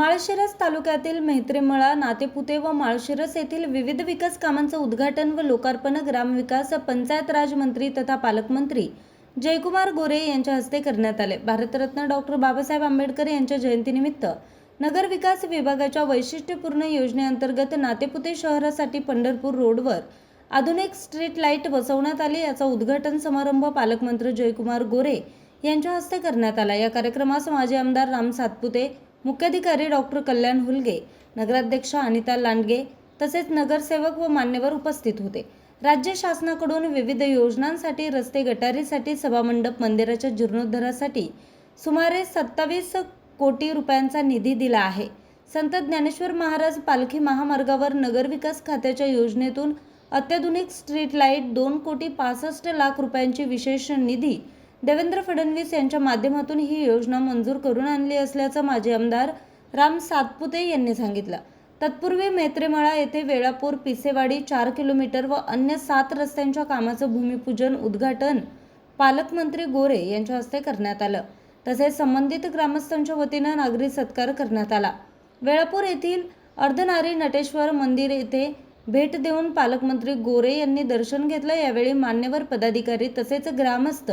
माळशिरस तालुक्यातील मेहत्रेमळा नातेपुते व माळशिरस येथील विविध विकास कामांचं उद्घाटन व लोकार्पण ग्रामविकास पंचायत राज मंत्री तथा पालकमंत्री जयकुमार गोरे यांच्या हस्ते करण्यात आले. भारतरत्न डॉक्टर बाबासाहेब आंबेडकर यांच्या जयंतीनिमित्त नगर विकास विभागाच्या वैशिष्ट्यपूर्ण योजनेअंतर्गत नातेपुते शहरासाठी पंढरपूर रोडवर आधुनिक स्ट्रीट लाइट बसवण्यात आली. याचा उद्घाटन समारंभ पालकमंत्री जयकुमार गोरे यांच्या हस्ते करण्यात आला. या कार्यक्रमास माजी आमदार राम सातपुते मुख्याधिकारी डॉक्टर कल्याण हुलगे नगराध्यक्ष अनिता लांडगे तसेच नगरसेवक व मान्यवर उपस्थित होते. राज्य शासनाकडून विविध योजनांसाठी रस्ते गटारीसाठी सभामंडप मंदिराच्या जीर्णोद्धारासाठी सुमारे सत्तावीस कोटी रुपयांचा निधी दिला आहे. संत ज्ञानेश्वर महाराज पालखी महामार्गावर नगरविकास खात्याच्या योजनेतून अत्याधुनिक स्ट्रीट लाइट दोन कोटी पासष्ट लाख रुपयांची विशेष निधी देवेंद्र फडणवीस यांच्या माध्यमातून ही योजना मंजूर करून आणली असल्याचं माजी आमदार राम सातपुते यांनी सांगितलं. तत्पूर्वी मेत्रेमळा येथे वेळापूर पिसेवाडी चार किलोमीटर व अन्य सात रस्त्यांच्या कामाचं भूमिपूजन उद्घाटन पालकमंत्री गोरे यांच्या हस्ते करण्यात आलं. तसेच संबंधित ग्रामस्थांच्या वतीनं नागरी सत्कार करण्यात आला. वेळापूर येथील अर्धनारी नटेश्वर मंदिर येथे भेट देऊन पालकमंत्री गोरे यांनी दर्शन घेतलं. यावेळी मान्यवर पदाधिकारी तसेच ग्रामस्थ